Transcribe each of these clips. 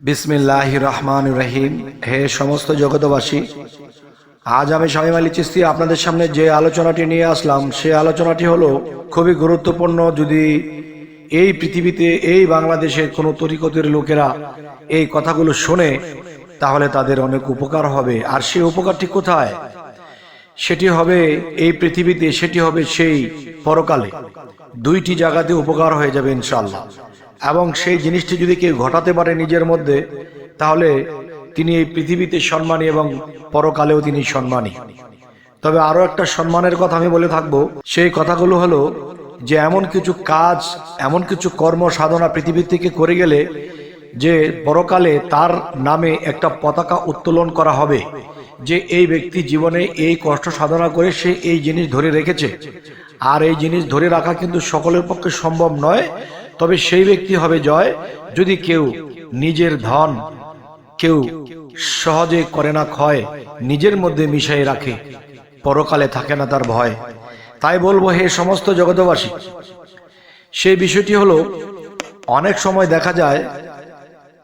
বিসমিল্লাহ রহমান রহিম। হে সমস্ত জগতবাসী আজ আমি শামীম আলী চিস্তি আপনাদের সামনে যে আলোচনাটি নিয়ে আসলাম, সে আলোচনাটি হলো খুবই গুরুত্বপূর্ণ। যদি এই পৃথিবীতে, এই বাংলাদেশের কোনো তরিকতের লোকেরা এই কথাগুলো শোনে, তাহলে তাদের অনেক উপকার হবে। আর সেই উপকারটি কোথায়? সেটি হবে এই পৃথিবীতে, সেটি হবে সেই পরকালে। দুইটি জায়গাতে উপকার হয়ে যাবে ইনশাল্লাহ এবং সেই জিনিসটি যদি কেউ ঘটাতে পারে নিজের মধ্যে, তাহলে তিনি এই পৃথিবীতে সম্মানী এবং পরকালেও তিনি সম্মানী। তবে আরও একটা সম্মানের কথা আমি বলে থাকব। সেই কথাগুলো হলো যে এমন কিছু কাজ, এমন কিছু কর্ম, সাধনা পৃথিবী থেকে করে গেলে যে পরকালে তার নামে একটা পতাকা উত্তোলন করা হবে, যে এই ব্যক্তি জীবনে এই কষ্ট সাধনা করে সে এই জিনিস ধরে রেখেছে। আর এই জিনিস ধরে রাখা কিন্তু সকলের পক্ষে সম্ভব নয় তবে সেই ব্যক্তি হবে জয় যদি কেউ নিজের ধন কেউ সহজে করে না ক্ষয়, নিজের মধ্যে মিশাই রাখে, পরকালে থাকে না তার ভয়। তাই বলব, হে সমস্ত জগতবাসী সেই বিষয়টি হলো, অনেক সময় দেখা যায়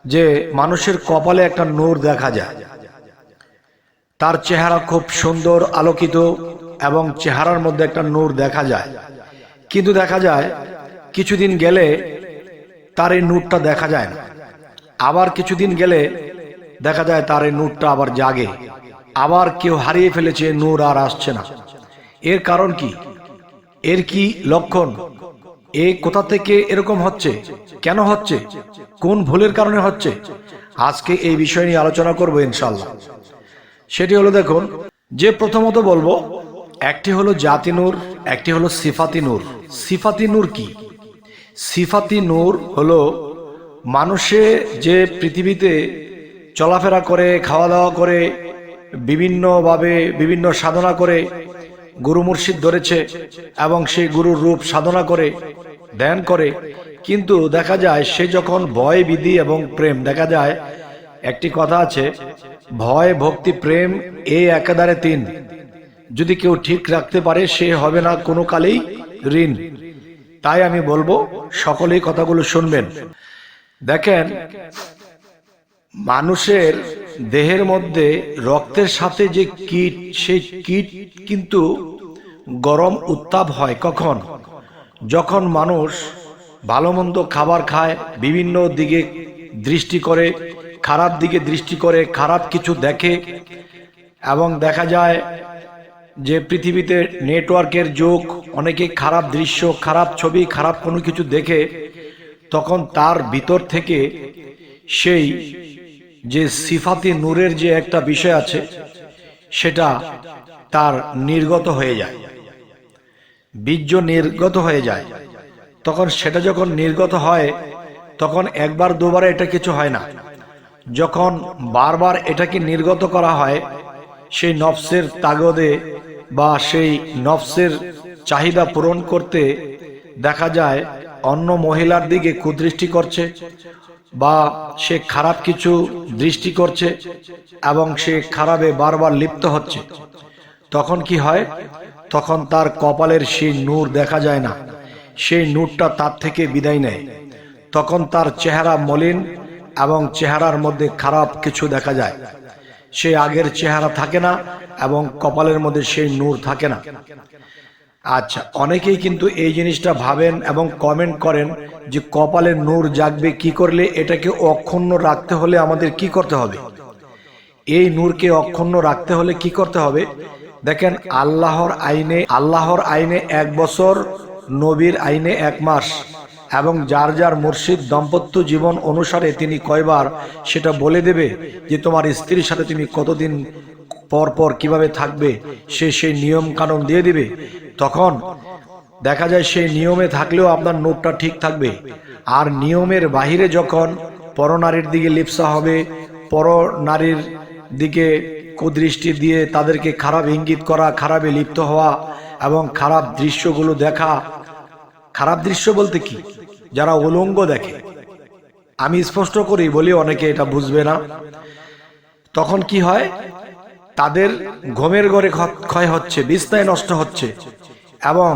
যে মানুষের কপালে একটা নূর দেখা যায়। তার চেহারা খুব সুন্দর, আলোকিত এবং চেহারার মধ্যে একটা নূর দেখা যায়। কিন্তু দেখা যায় কিছুদিন গেলে তার এই নূরটা দেখা যায় না। আবার কিছুদিন গেলে দেখা যায় তার এই নূরটা আবার জাগে। আবার কেউ হারিয়ে ফেলেছে, নূর আর আসছে না। এর কারণ কি? এর কি লক্ষণ? এ কোথা থেকে এরকম হচ্ছে? কেন হচ্ছে? কোন ভুলের কারণে হচ্ছে? আজকে এই বিষয় নিয়ে আলোচনা করব ইনশাল্লাহ সেটি হলো দেখুন, যে প্রথমত বলব, একটি হলো জাতি নূর, একটি হলো সিফাতি নূর। সিফাতি নূর কি? সিফাতি নূর হল মানুষে যে পৃথিবীতে চলাফেরা করে খাওয়া দাওয়া করে, বিভিন্নভাবে বিভিন্ন সাধনা করে, গুরু মুর্শিদ ধরেছে এবং সেই গুরুর রূপ সাধনা করে, ধ্যান করে। কিন্তু দেখা যায় সে যখন ভয় বিধি এবং প্রেম, দেখা যায় একটি কথা আছে, ভয়, ভক্তি, প্রেম এ একাধারে তিন। যদি কেউ ঠিক রাখতে পারে সে হবে না কোনো কালেই ঋণ। তাই আমি বলব, সকলেই কথাগুলো শুনবেন। দেখেন, মানুষের দেহের মধ্যে রক্তের সাথে যে কীট, সেই কীট কিন্তু গরম উত্তাপ হয় কখন? যখন মানুষ ভালো মন্দ খাবার খায়, বিভিন্ন দিকে দৃষ্টি করে, খারাপ দিকে দৃষ্টি করে, খারাপ কিছু দেখে, এবং দেখা যায় যে পৃথিবীতে নেটওয়ার্কের যুগ অনেকে খারাপ দৃশ্য, খারাপ ছবি, খারাপ কোনো কিছু দেখে তখন তার ভিতর থেকে সেই যে সিফাতি নূরের যে একটা বিষয় আছে, সেটা তার নির্গত হয়ে যায়। বীর্য নির্গত হয়ে যায়। তখন সেটা যখন নির্গত হয়, তখন একবার দুবারে এটা কিছু হয় না। যখন বারবার এটাকে নির্গত করা হয়, সেই নফসের তাগদে বা সেই নফসের চাহিদা পূরণ করতে দেখা যায় অন্য মহিলার দিকে কুদৃষ্টি করছে বা সে খারাপ কিছু দৃষ্টি করছে এবং সে খারাপে বারবার লিপ্ত হচ্ছে। তখন কি হয়? তখন তার কপালের সেই নূর দেখা যায় না। সেই নূরটা তার থেকে বিদায় নেয়। তখন তার চেহারা মলিন এবং চেহারার মধ্যে খারাপ কিছু দেখা যায়। সে আগের চেহারা থাকে না এবং কপালের মধ্যে সেই নূর থাকে না। আচ্ছা অনেকেই কিন্তু এই জিনিসটা ভাবেন এবং কমেন্ট করেন যে কপালে নূর জাগবে কি করলে, এটাকে অক্ষুণ্ণ রাখতে হলে আমাদের কি করতে হবে? এই নূরকে অক্ষুণ্ণ রাখতে হলে কি করতে হবে? দেখেন, আল্লাহর আইনে আল্লাহর আইনে এক বছর, নবীর আইনে এক মাস, এবং যার যার মুর্শিদ দাম্পত্য জীবন অনুসারে তিনি কয়বার সেটা বলে দেবে যে তোমার স্ত্রীর সাথে তুমি কতদিন পর পর কীভাবে থাকবে, সে সেই নিয়ম কানুন দিয়ে দিবে। তখন দেখা যায় সেই নিয়মে থাকলেও আপনার নোটটা ঠিক থাকবে। আর নিয়মের বাহিরে যখন পরনারীর দিকে লিপসা হবে পর নারীর দিকে কুদৃষ্টি দিয়ে তাদেরকে খারাপ ইঙ্গিত করা, খারাপে লিপ্ত হওয়া এবং খারাপ দৃশ্যগুলো দেখা, খারাপ দৃশ্য বলতে কি? যারা উলঙ্গ দেখে। আমি স্পষ্ট করি বলি, অনেকে এটা বুঝবে না। তখন কি হয়? তাদের ঘুমের ঘরে ক্ষয় হচ্ছে, বিস্তায় নষ্ট হচ্ছে এবং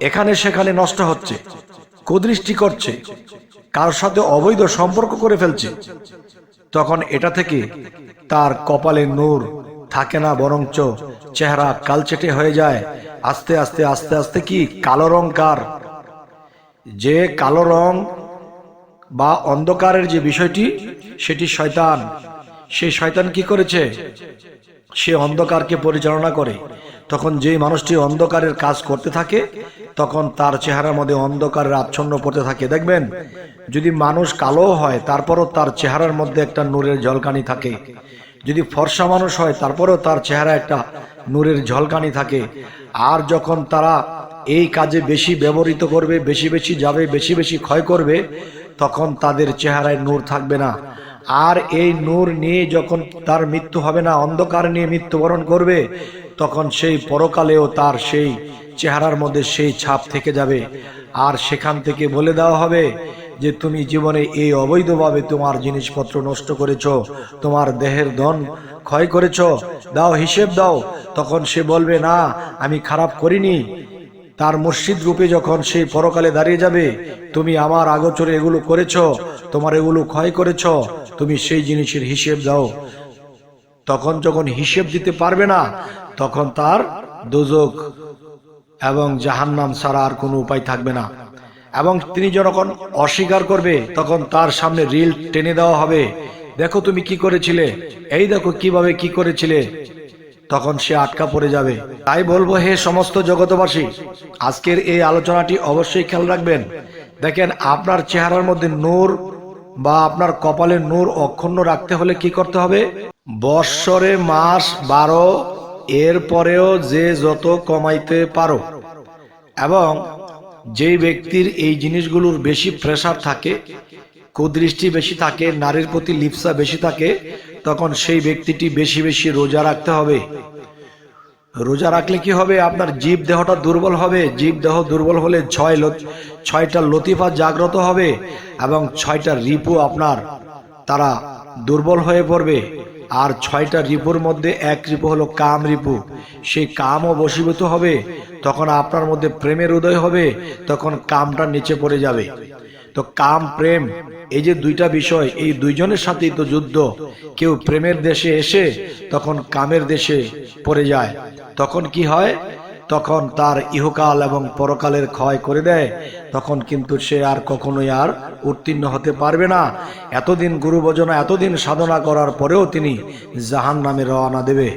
এখানে সেখানে নষ্ট হচ্ছে, কুদৃষ্টি করছে কার সাথে অবৈধ সম্পর্ক করে ফেলছে। তখন এটা থেকে তার কপালে নূর থাকে না, বরঞ্চ চেহারা কালচেটে হয়ে যায়, আস্তে আস্তে আস্তে আস্তে কি কালো রং কার? যে কালো রং বা অন্ধকারের যে বিষয়টি, সেটি শয়তান। সেই শয়তান কি করেছে? সে অন্ধকারকে পরিচালনা করে। তখন যেই মানুষটি অন্ধকারের কাজ করতে থাকে, তখন তার চেহারার মধ্যে অন্ধকারের আচ্ছন্ন পড়তে থাকে। দেখবেন, যদি মানুষ কালো হয়, তারপরও তার চেহারার মধ্যে একটা নূরের ঝলকানি থাকে। যদি ফর্সা মানুষ হয়, তারপরেও তার চেহারা একটা নূরের ঝলকানি থাকে। আর যখন তারা এই কাজে বেশি ব্যবহৃত করবে, বেশি বেশি যাবে, বেশি বেশি ক্ষয় করবে, তখন তাদের চেহারায় নূর থাকবে না। আর এই নূর নিয়ে যখন তার মৃত্যু হবে না, অন্ধকার নিয়ে মৃত্যুবরণ করবে, তখন সেই পরকালেও তার সেই চেহারার মধ্যে সেই ছাপ থেকে যাবে। আর সেখান থেকে বলে দেওয়া হবে যে, তুমি জীবনে এই অবৈধভাবে তোমার জিনিসপত্র নষ্ট করেছ, তোমার দেহের ধন ক্ষয় করেছ, দাও হিসেব দাও। তখন সে বলবে, না, আমি খারাপ করিনি। তার মসজিদ রূপে যখন সেই পরকালে দাঁড়িয়ে যাবে, তুমি আমার আগোচরে এগুলো করেছ, তোমার এগুলো ক্ষয় করেছ, তুমি সেই জিনিসের হিসেব দাও। তখন যখন হিসেব দিতে পারবে না, তখন তার দুজক এবং জাহান্নাম ছাড়া আর কোনো উপায় থাকবে না। এবং তিনি যখন অস্বীকার করবে, তখন তার সামনে রিল টেনে দেওয়া হবে। দেখো তুমি কি করেছিলে? এই দেখো কীভাবে কি করেছিলে? তখন সে আটকা পড়ে যাবে। তাই বলব, হে সমস্ত জগতবাসী আজকের এই আলোচনাটি অবশ্যই খেয়াল রাখবেন। দেখেন, আপনার চেহারার মধ্যে নূর বা আপনার কপালে নূর অক্ষুণ্ণ রাখতে হলে কি করতে হবে? বৎসরে মাস বারো, এর পরেও যে যত কমাইতে পারো। এবং যেই ব্যক্তির এই জিনিসগুলোর বেশি প্রেসার থাকে কুদৃষ্টি বেশি থাকে, নারীর প্রতি লিপসা বেশি থাকে, তখন সেই ব্যক্তিটি বেশি বেশি রোজা রাখতে হবে। রোজা রাখলে কি হবে? আপনার জীব দেহটা দুর্বল হবে। জীব দেহ দুর্বল হলে ছয় ছয়টা লতিফা জাগ্রত হবে এবং ছয়টা রিপু আপনার, তারা দুর্বল হয়ে পড়বে। আর ছয়টা রিপুর মধ্যে এক রিপু হলো কাম রিপু। সেই কামও বশীভূত হবে, তখন আপনার মধ্যে প্রেমের উদয় হবে, তখন কামটা নিচে পড়ে যাবে। তো কাম, প্রেম, এই যে দুইটা বিষয়, এই দুইজনের সাথেই তো যুদ্ধ। কেউ প্রেমের দেশে এসে তখন কামের দেশে পড়ে যায়। তখন কি হয়? তখন তার ইহকাল এবং পরকালের ক্ষয় করে দেয়। তখন কিন্তু সে আর কখনোই আর উত্তীর্ণ হতে পারবে না। এতদিন গুরু ভজনা এতদিন সাধনা করার পরেও তিনি জাহান নামে রওনা দেবে।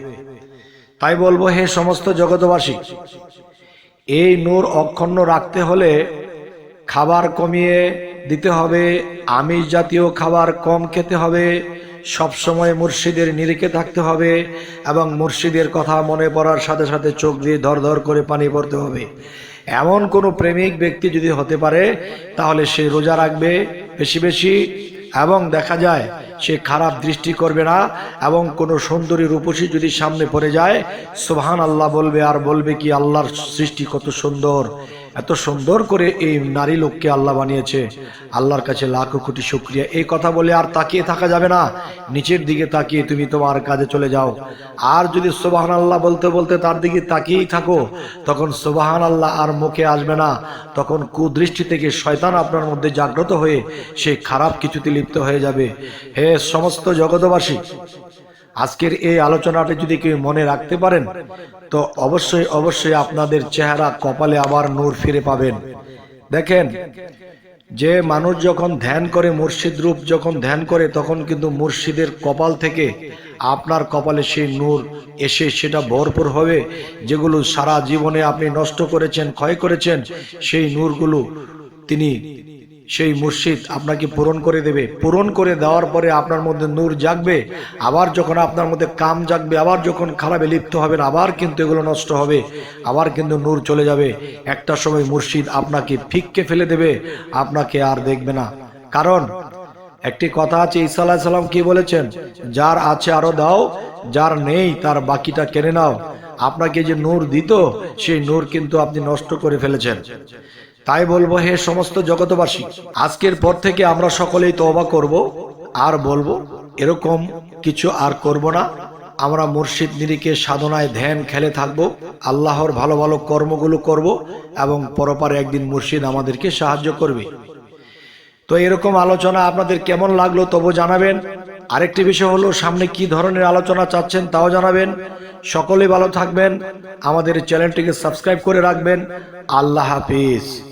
তাই বলব, হে সমস্ত জগতবাসী এই নূর অক্ষুণ্ণ রাখতে হলে খাবার কমিয়ে দিতে হবে, আমিষ জাতীয় খাবার কম খেতে হবে সব সময় মুর্শিদের নিরিখে থাকতে হবে এবং মুর্শিদের কথা মনে পড়ার সাথে সাথে চোখ দিয়ে ধর করে পানি পড়তে হবে। এমন কোনো প্রেমিক ব্যক্তি যদি হতে পারে, তাহলে সে রোজা রাখবে বেশি বেশি এবং দেখা যায় সে খারাপ দৃষ্টি করবে না এবং কোনো সুন্দরী রূপসী যদি সামনে পড়ে যায় সোহান আল্লাহ বলবে, আর বলবে কি, আল্লাহর সৃষ্টি কত সুন্দর। এত সুন্দর করে এই নারী লোককে আল্লাহ বানিয়েছে। আল্লাহর কাছে লাখো কোটি শুক্রিয়া। এই কথা বলে আর তাকিয়ে থাকা যাবে না। নিচের দিকে তাকিয়ে তুমি তোমার কাজে চলে যাও। আর যদি সোবাহান আল্লাহ বলতে বলতে তার দিকে তাকিয়েই থাকো, তখন সোবাহান আল্লাহ আর মুখে আসবে না। তখন কুদৃষ্টি থেকে শয়তান আপনার মধ্যে জাগ্রত হয়ে সে খারাপ কিছুতে লিপ্ত হয়ে যাবে। হে সমস্ত জগতবাসী আজকের এই আলোচনাটা যদি কেউ মনে রাখতে পারেন, তো অবশ্যই অবশ্যই আপনাদের চেহারা কপালে আবার নূর ফিরে পাবেন। দেখেন, যে মানুষ যখন ধ্যান করে, মুর্শিদ রূপ যখন ধ্যান করে, তখন কিন্তু মুর্শিদের কপাল থেকে আপনার কপালে সেই নূর এসে সেটা ভরপুর হবে। যেগুলো সারা জীবনে আপনি নষ্ট করেছেন, ক্ষয় করেছেন, সেই নূরগুলো তিনি সেই মুর্শিদ আপনাকে পূরণ করে দেবে। পূরণ করে দেওয়ার পরে আপনার মধ্যে নূর জাগবে, আবার যখন আপনার মধ্যে কাম জাগবে, আবার যখন খারাপে লিপ্ত হবেন, আবার কিন্তু এগুলো নষ্ট হবে, আবার কিন্তু নূর চলে যাবে। একটা সময় মুর্শিদ আপনাকে ফিককে ফেলে দেবে, আপনাকে আর দেখবে না। কারণ একটি কথা আছে, ঈসা আলাহ সাল্লাম কি বলেছেন? যার আছে আরও দাও, যার নেই তার বাকিটা কেড়ে নাও। আপনাকে যে নূর দিত, সেই নূর কিন্তু আপনি নষ্ট করে ফেলেছেন। তাই বলব, হে সমস্ত জগতবাসী আজকের পর থেকে আমরা সকলেই তওবা করব। আর বলব, এরকম কিছু আর করব না। আমরা মুর্শিদ নিরিকে সাধনায় ধ্যান খেলে থাকব, আল্লাহর ভালো ভালো কর্মগুলো করব এবং পরপারে একদিন মুর্শিদ আমাদেরকে সাহায্য করবে। তো এরকম আলোচনা আপনাদের কেমন লাগল তবু জানাবেন। আরেকটি বিষয় হলো, সামনে কি ধরনের আলোচনা চাচ্ছেন তাও জানাবেন। সকলে ভালো থাকবেন। আমাদের চ্যানেলটিকে সাবস্ক্রাইব করে রাখবেন। আল্লাহ হাফিজ।